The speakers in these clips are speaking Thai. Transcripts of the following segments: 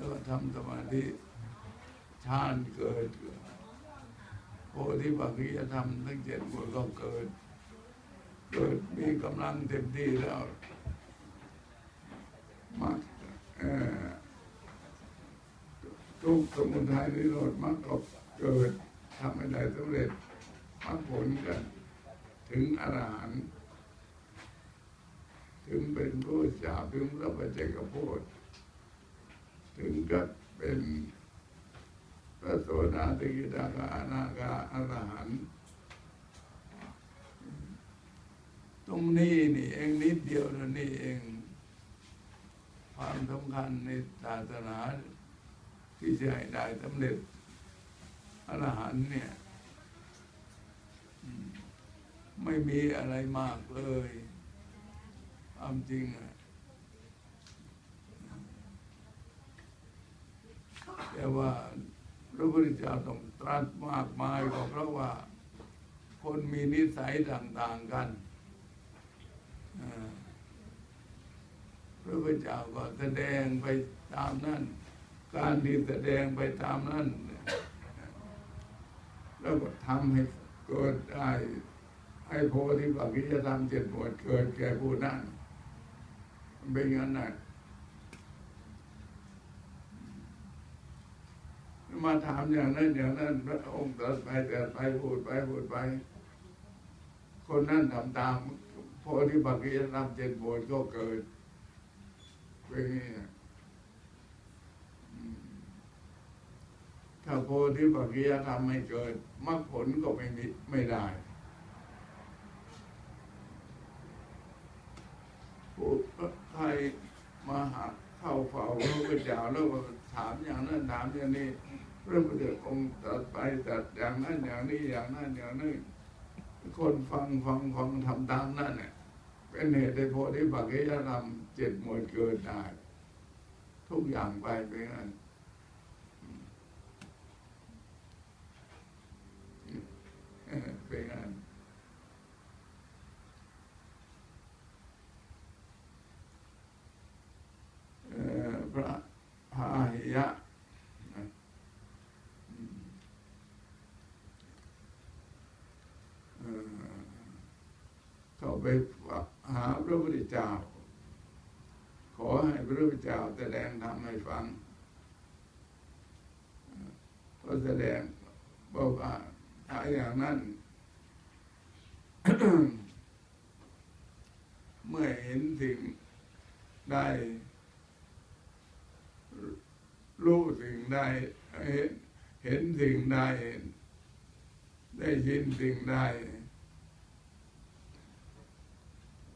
แล้วก็ทำสมาธิฌานเกิดโพธิปักขิยธรรมทั้งเจ็ดหมวดก็เกิด เกิดมีกำลังเต็มที่แล้วมาทุกสมุทัยนิโรธมรรคก็เกิดทำให้ได้สำเร็จมรรคผลกัน ถึงอรหันต์ถึงเป็นผู้เจ้าถึงพระปัจเจกโพธิ ถึงกับเป็นพระโสดาติกิดาคาอนาคาอรหันต์ตรงนี้นี่เองนิดเดียวเท่านี้เอง ความสำคัญในศาสนาที่จะให้ได้สำเร็จอรหันต์เนี่ย ไม่มีอะไรมากเลยความจริงอะ แต่ว่าพระพุทธเจ้าต้องตรัสมากมายก็เพราะว่า คนมีนิสัยต่าง ๆกันพระพุทธเจ้าก็แสดงไปตามนั้น การที่แสดงไปตามนั้นแล้วก็ทำให้เกิดได้ให้โพธิปักขิยธรรมเจ็ดหมวดเกิดแก่ผู้นั้นเป็นอย่างนั้นนะ มาถามอย่างนั้นอย่างนั้นพระองค์ตรัสไปแตรัสไปพูดไปพูดไป คนนั้นทำตามโพธิปักขิยธรรมเจ็ดหมวดก็เกิดเป็นงนี้ถ้าโพธิปักขิยธรรมไม่เกิดมรรคผลก็ไม่มีไม่ได้ผู้ใครมาหาเข้าเฝ้าพระพุทธเจ้าแล้วก็ถามอย่างนั้นถามอย่างนี้ พระพุทธองค์ตัดไปตัดอย่างนั้นอย่างนี้อย่างนั้นอย่างนี้คนฟังฟังฟังทำตามนั่นเนี่ยเป็นเหตุในโพธิปักขิยธรรมเจ็ดหมวดเกิดได้ ทุกอย่างไปเป็นนั้นเออเป็นนั้น เอ่อพระพาหิยะนะอืมเอ่อเข้า ไปหาพระพุทธเจ้า ขอให้พระพุทธเจ้าแสดงธรรมให้ฟังก็แสดงบอกว่าถ้าอย่างนั้น เมื่อเห็นสิ่งได้รู้สิ่งใดเห็นเห็นสิ่งใดได้ยินสิ่งใด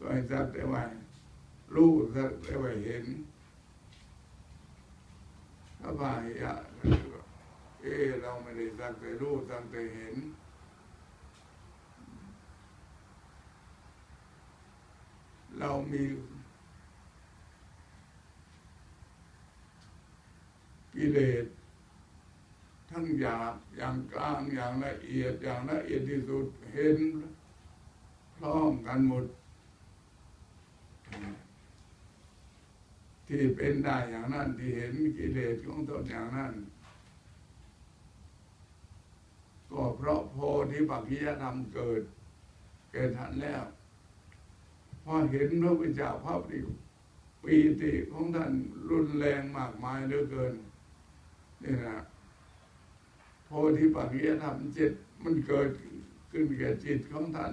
ก็ให้สักแต่ว่ารู้สักแต่ว่าเห็นถ้าบายะก็คือว่าเออเราไม่ได้สักแต่รู้สักแต่เห็นเรามีกิเลสทั้งหยาบอย่างกลางอย่างละเอียดอย่างละเอียดที่สุดเห็นพร้อมกันหมด ที่เป็นได้อย่างนั้น ที่เห็นกิเลสของตนอย่างนั้น ก็เพราะโพธิปักขิยธรรมเกิดแก่ท่านแล้วพอเห็นพระพุทธเจ้าภาพดิปีติของท่านรุนแรงมากมายเหลือเกินนี่นะโพธิปักขิยธรรมจิตมันเกิดขึ้นแก่จิตของท่าน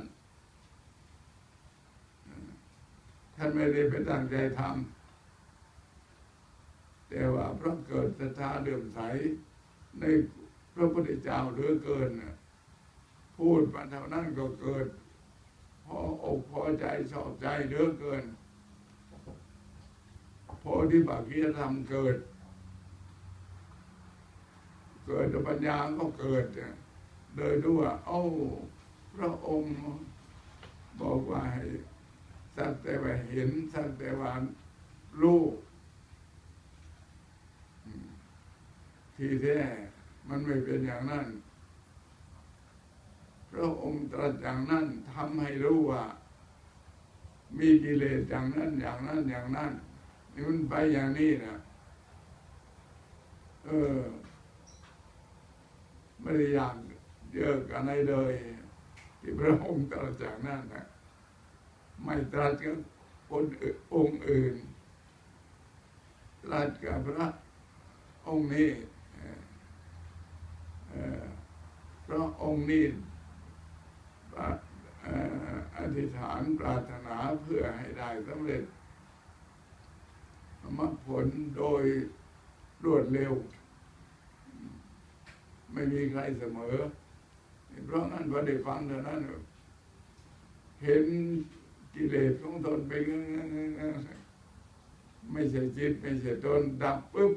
ท่านไม่ได้ไปตั้งใจทำ แต่ว่าเพราะเกิดศรัทธาเลื่อมใสในพระพุทธเจ้าเหลือเกิน พูดมาเท่านั้นก็เกิดพออกพอใจชอบใจเหลือเกินโพธิปักขิยธรรมเกิด เกิดปัญญาก็เกิดเนี่ยโดยรู้ว่าเอ้าพระองค์บอกว่าให้สักแต่ว่าเห็นสักแต่ว่ารู้อืม ที่แท้มันไม่เป็นอย่างนั้น พระองค์ตรัสอย่างนั้นทำให้รู้ว่า มีกิเลสอย่างนั้นอย่างนั้นอย่างนั้นนี่มันไปอย่างนี้นะเออไม่ได้อยากเยอะกันไหนเลย ที่พระองค์ตรัสจากนั้นนะไม่ตรัสกับคนองค์อื่นตรัสกับพระองค์นี้ พราะองค์นี้ปราเอ่ออธิษฐานปรารถนาเพื่อให้ได้สำเร็จมรรคผลโดยรวดเร็ว ไม่มีใครเสมอ เพราะนั้นพอได้ฟังเท่านั้น เห็นกิเลสของตนไปไม่ใช่จิต ไม่ใช่ตนดับปุ๊บ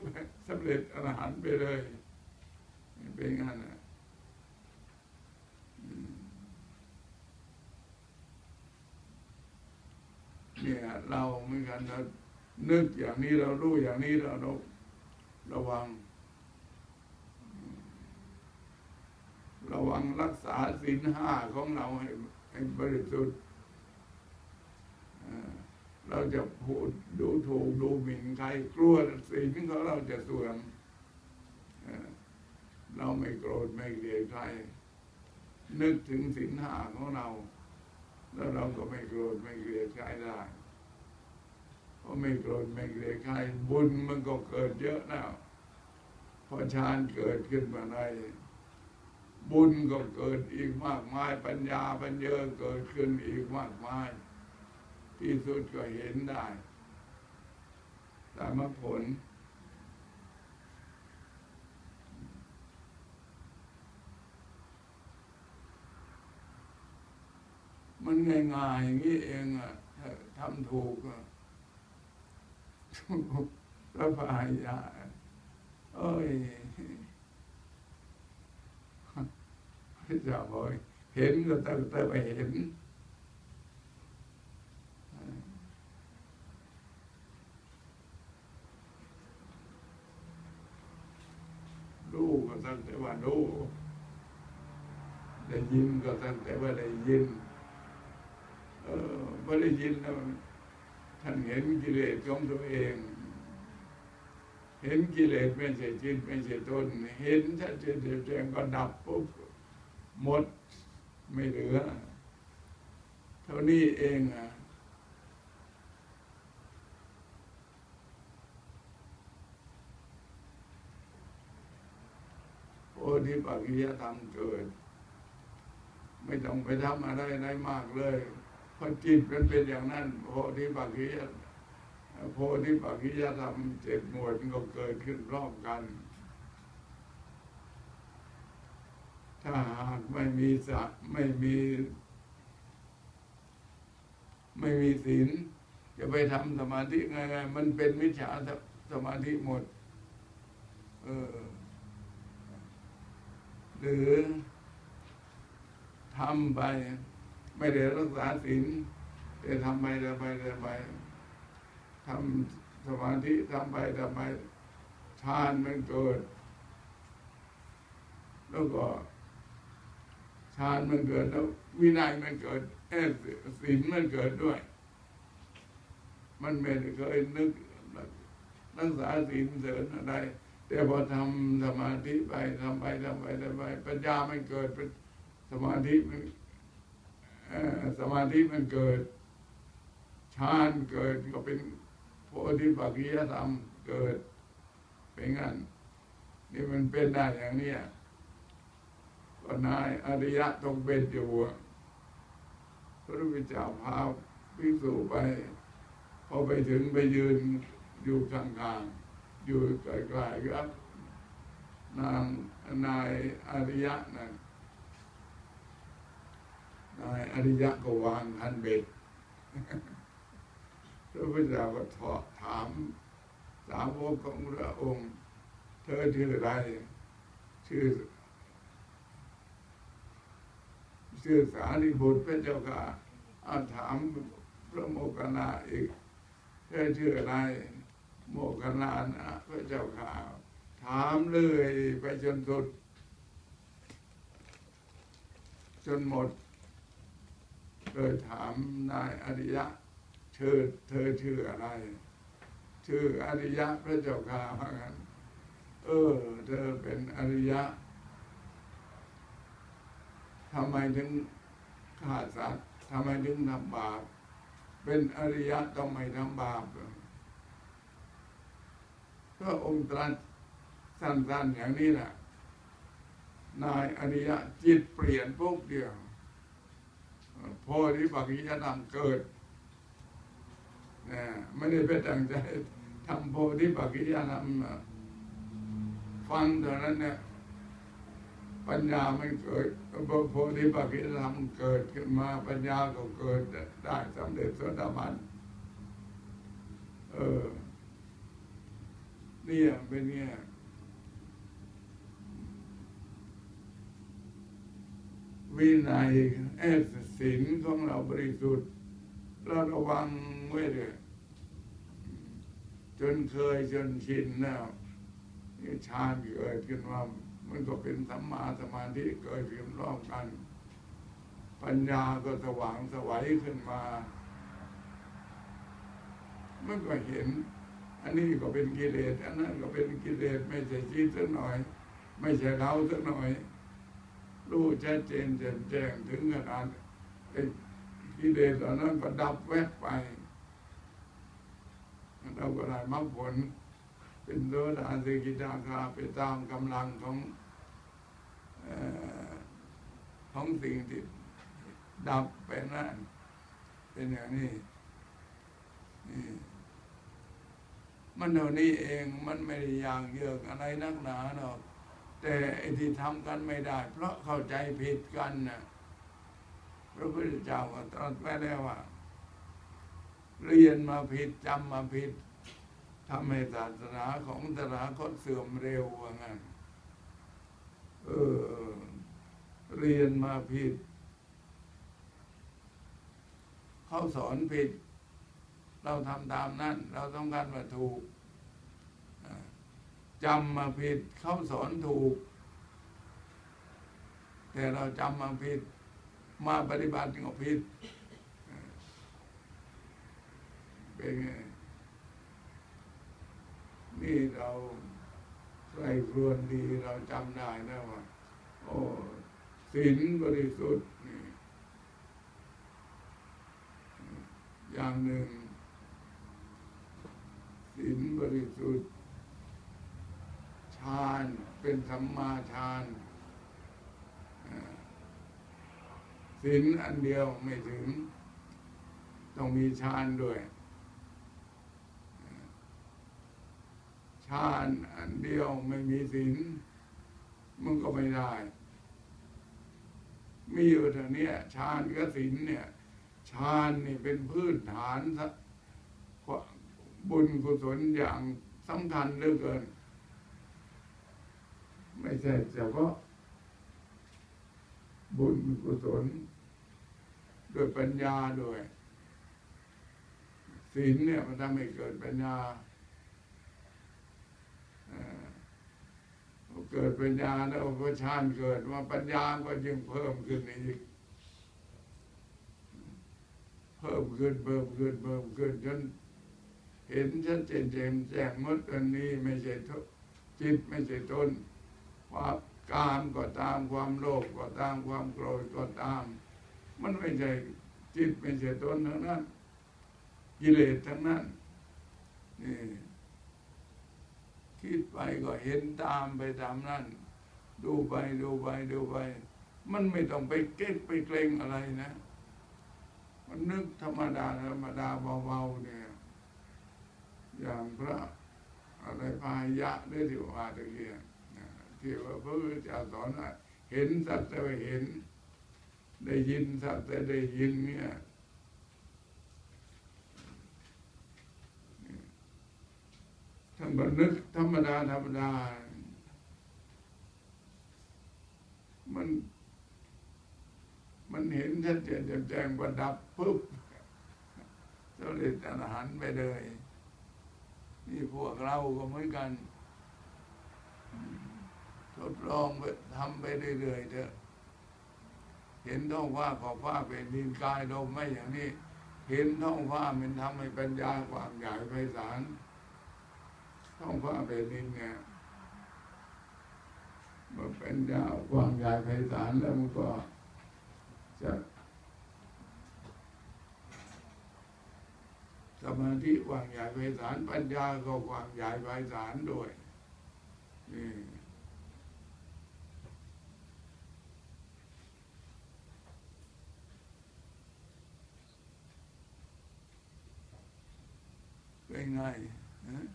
สำเร็จอรหันต์ไปเลย เป็นงั้นเนี่ยเราเหมือนกันเรานึกอย่างนี้เรารู้อย่างนี้เราเราระวัง ระวังรักษาศีลห้าของเราให้ให้บริสุทธิ์เอ่อเราจะพูดดูถูกดูหมิ่นใครกลัวศีลของเราจะเสื่อม เราไม่โกรธไม่เกลียดใคร นึกถึงศีลห้าของเรา แล้วเราก็ไม่โกรธไม่เกลียดใครได้เพราะไม่โกรธไม่เกลียดใครบุญมันก็เกิดเยอะแล้วพอฌานเกิดขึ้นมาในบุญก็เกิดอีกมากมาย ปัญญาปัญเยอเกิดขึ้นอีกมากมาย ที่สุดก็เห็นได้ตามมรรคผล ง่ายๆอย่างนี้เองอะทำถูกอะพระพายาเอ้ยพระเจ้าบอกเห็นก็ตั้งแต่ไปเห็นรู้ก็ตั้งแต่ว่ารู้ได้ยินก็ตั้งแต่ว่าได้ยิน เออไม่ได้ยินแล้วท่านเห็นกิเลสของตัวเอง เห็นกิเลสไม่ใช่จิตไม่ใช่ตนเห็นชัดเจนแจ้งก็ดับปุ๊บหมดไม่เหลือ เท่านี้เองอะโพธิปักขิยธรรมเกิด ไม่ต้องไปทำอะไรอะไรมากเลย พราะจิตมันเป็นอย่างนั้นโพธิปักขิยโพธิปักขิยธรรมเจ็ดหมวดก็เกิดขึ้นรอมกัน ถ้าหากไม่มีสะไม่มี ไม่มีศีลจะไปทำสมาธิไงไงมันเป็นมิจฉาสสมาธิหมด เออ หรือทำไป ไม่ได้รักษาศีลแต่ทำไปทำไปทำไปทำสมาธิทำไปทำไปฌานมันเกิด แล้วก็ฌานมันเกิดแล้ว วินัยมันเกิดเอศีลมันเกิดด้วย มันไม่เคยนึกรักษาศีลเสริญอะไร แต่พอทำสมาธิไปทำไปทำไปทำไปปัญญามันเกิดเป็นสมาธิมัน สมาธิมันเกิดฌานเกิดก็เป็นโพธิปักขิยธรรมเกิด เป็นงั้นนี่มันเป็นได้อย่างนี้ก็นายอริยะต้องเป็นอยู่พระพุทธเจ้าพาพิสูไป พอไปถึงไปยืนอยู่กลางๆอยู่ไกลๆครับ นางนายอริยะนั่น อริยะก็วางคันเบ็ดพระพุทธเจ้าก็ถอถามสาวกของพระองค์ เธอชื่ออะไรชื่อชื่อสารีบุตรพระเจ้าค่ะอาถามพระโมคคัลลาอีกเธอชื่ออะไร โมคคัลลานะพระเจ้าค่ะถามเลยไปจนสุด จนหมด เลยถามนายอริยะเธอเธอชื่ออะไร ชื่ออริยะพระเจ้าค่ะว่างั้นเออ เธอเป็นอริยะทำไมถึงฆ่าสัตว์ทำไมถึงทำบาป เป็นอริยะต้องไม่ทำบาปเหรอก็องค์ตรัสสั้นๆอย่างนี้แหละนายอริยะจิตเปลี่ยนปุ๊บเดียว โพธิปักขิยธรรมเกิดนะไม่ได้ไปตั้งใจทำโพธิปักขิยธรรมฟังเท่านั้นเนี่ยปัญญามันเกิดโพธิปักขิยธรรมเกิดขึ้นมาปัญญาก็เกิดได้สำเร็จสดาบันเออเนี่ยเป็นเนี่ย วินัยเอสศีลของเราบริสุทธิ์เราระวังไว้เลยจนเคยจนชินแล้วนี่ฌานเกิดขึ้นว่ามันก็เป็นสัมมาสมาธิเกิดขึ้นรอบกัน ปัญญาก็สว่างสวัยขึ้นมามันก็เห็น อันนี้ก็เป็นกิเลสอันนั้นก็เป็นกิเลสไม่ใช่ชีสักหน่อย ไม่ใช่เราสักหน่อย รู้ชัดเจนแจ่มแจ้งถึงขนาดไอ้กิเลสเหล่านั้นก็ดับแวบไปเราก็ได้มรรคผล เป็นโสดาสกิทาคาไปตามกำลังของอของสิ่งที่ดับไปนั่นเป็นอย่างนี้นี่มันเท่านี้เองมันไม่ได้ย่างเยอะอะไรนักหนาหรอก แต่ไอ้ที่ทำกันไม่ได้ เพราะเข้าใจผิดกันนะพระพุทธเจ้าก็ตรัสไว้แล้วว่า เรียนมาผิดจำมาผิดทำให้ศาสนาของศาสนาคตเสื่อมเร็วว่างั้นเออ เรียนมาผิด เขาสอนผิด เราทำตามนั้น เราต้องการว่าถูก จำมาผิดเขาสอนถูก แต่เราจำมาผิด มาปฏิบัติก็ผิดเป็นไงนี่เราใส่ครวนดีเราจำได้นะว่าโอ้ศีลบริสุทธิ์นี่อย่างหนึ่งศีลบริสุทธิ์ ฌานเป็นสัมมาฌานศีลอันเดียวไม่ถึง ต้องมีฌานด้วยฌานอันเดียวไม่มีศีลมันก็ไม่ได้ มีอยู่เท่านี้ฌานกับศีลเนี่ยฌานนี่เป็นพื้นฐานบุญกุศลอย่างสำคัญเหลือเกิน ไม่ใช่เฉพาะบุญกุศลด้วยปัญญาด้วยศีลเนี่ยมันทำให้เกิดปัญญาเกิดปัญญาแล้วก็ชานเกิดว่าปัญญาก็ยิ่งเพิ่มขึ้นอีก เพิ่มขึ้นเพิ่มขึ้นเพิ่มขึ้นจนเห็นชัดเจนแจ่มแจ้งมดอันนี้ไม่ใช่จิตไม่ใช่ตน ความกามก็ตามความโลภก็ตามความโกรธก็ตาม มันไม่ใช่จิตไม่ใช่ตนทั้งนั้นกิเลสทั้งนั้นนี่คิดไปก็เห็นตามไปตามนั้น ดูไปดูไปดูไป มันไม่ต้องไปเก็ตไปเกรงอะไรนะ มันนึกธรรมดาธรรมดาเบาๆเนี่ย อย่างพระอะไรพายะได้ที่ว่าตะเกีย ที่ว่าพระพุทธเจ้าสอนเห็นสัตว์แต่เห็น ได้ยินสัตว์แต่ได้ยินเนี่ยท่านก็นึกธรรมดาธรรมดา มัน มันเห็นชัดเจนแจ่มแจ้งประดับปุ๊บสเร็จอรหันต์ไปเลย นี่พวกเราก็เหมือนกัน ทดลองไปทำไปเรื่อยๆเถอะเห็นท้องฟ้าขอบฟ้าเป็นดินกายลมไม่อย่างนี้ เห็นท้องฟ้ามันทำให้ปัญญาความใหญ่ไพศาลท้องฟ้าเป็นดินเนี่ยมาเป็นยาวกว้างใหญ่ไพศาลแล้วมันก็จะสมาธิกว้างใหญ่ไพศาลปัญญาก็กว้างใหญ่ไพศาลด้วยนี่ เป็นไงฮะ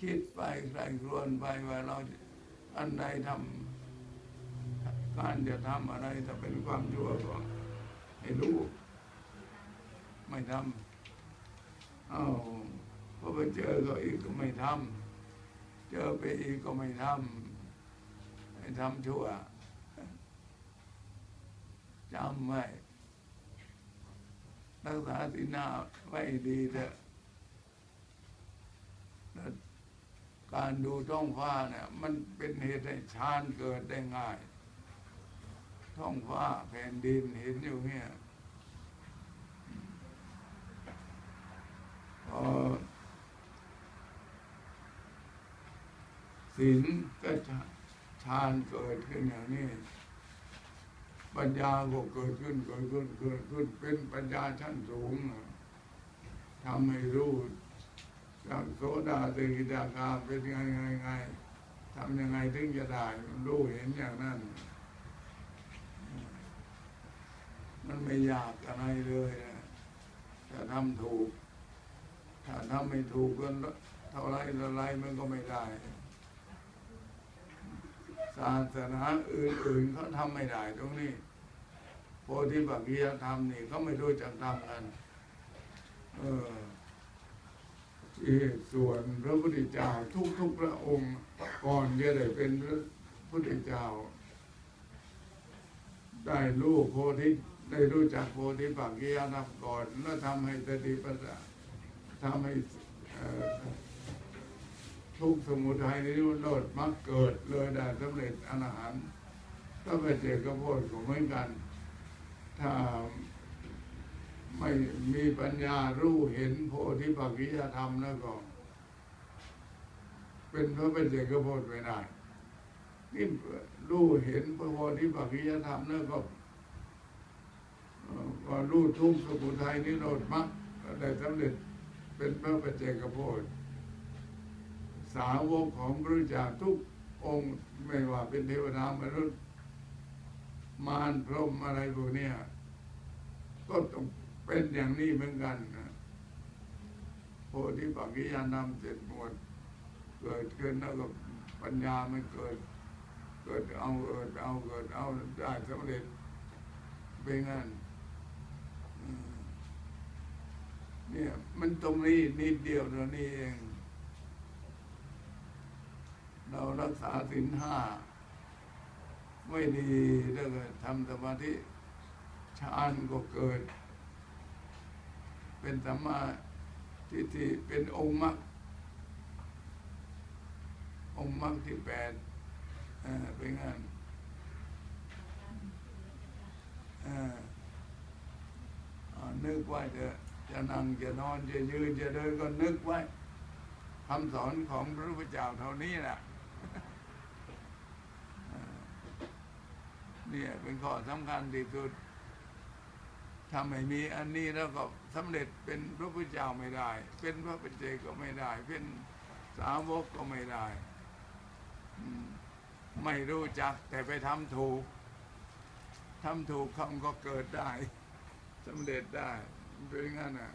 คิดไปใครครวญไปว่าเราอันใดทำการจะทำอะไรถ้าเป็นความชั่วก็ให้รู้ ไม่ทำเอาพอไปเจอก็อีกก็ไม่ทำเจอไปอีกก็ไม่ทำให้ทำชั่ว จำไว้รักษาสีหน้าไว้ดีเถอะการดูท้องฟ้าเนี่ย มันเป็นเหตุให้ฌานเกิดได้ง่าย ท้องฟ้าแผ่นดินเห็นอยู่เนี่ยพอศีลก็ฌานเกิดขึ้นอย่างนี้ ปัญญาก็เกิดขึ้นเกิดขึ้นเกิดขึ้นเป็นปัญญาชั้นสูงทำให้รู้จากโสดาสกิทาคาเป็นไงไงไงทำยังไงถึงจะได้รู้เห็นอย่างนั้น มันไม่ยากอะไรเลยนะถ้าทำถูก ถ้าทำไม่ถูกก็เท่าไรเท่าไรมันก็ไม่ได้ ศาสนาอื่นๆเขาทำไม่ได้ตรงนี้โพธิปักขียธรรมนี่เขาไม่รู้จักทำกันเออที่ส่วนพระพุทธเจ้าทุกๆพระองค์ก่อนจะได้เป็นพระพุทธเจ้า ได้รู้โพธิได้รู้จักโพธิปักกิยธรรมก่อนแล้วทำให้สติปัฏฐาทำให้ ทุกสมุทัยนิโรธมักเกิดเลยได้สำเร็จอรหันต์ก็ไปเจอกระโพดของเหมือนกัน ถ้าไม่มีปัญญารู้เห็นโพธิปักขิยธรรมแล้วก็ เป็นพระเป็นเจกระโพธิไม่ได้นี่รู้เห็นพระโพธิปักขิยธรรมแล้วก็เอ่อก็รู้ทุกสมุทัยนิโรธมรรคก็ได้สำเร็จเป็นพระเป็นเจกโพธิ สาวกของพระเจ้าทุกองค์ไม่ว่าเป็นเทวดามนุษย์ มารพรหมอะไรพวกนี้ก็ต้องเป็นอย่างนี้เหมือนกันนะโพธิปักขิยานำเจ็ดหมวดเกิดขึ้นแล้วก็ปัญญามันเกิด เกิดเอาเกิดเอาเกิดเอาได้สำเร็จเป็นงั้นเนี่ยมันตรงนี้นิดเดียวเท่านี้เอง เรารักษาศีลห้าไม่ดีแล้วก็ทำสมาธิฌานก็เกิด เป็นสัมมาทิฏฐิเป็นองค์มรรคองค์มรรคที่แปดเอ่อเป็นงานอ่านึกไว้เถอะจะนั่งจะนอนจะยืนจะเดินก็นึกไว้คำสอนของพระพุทธเจ้าเท่านี้แหละเอ่อเนี่ยเป็นข้อสำคัญที่สุดถ้าไม่มีอันนี้แล้วก็สำเร็จเป็นพระพุทธเจ้าไม่ได้ เป็นพระปัจเจกก็ไม่ได้ เป็นสาวกก็ไม่ได้อืมไม่รู้จักแต่ไปทำถูกทำถูกคำก็เกิดได้สำเร็จได้เป็นงั้นอะ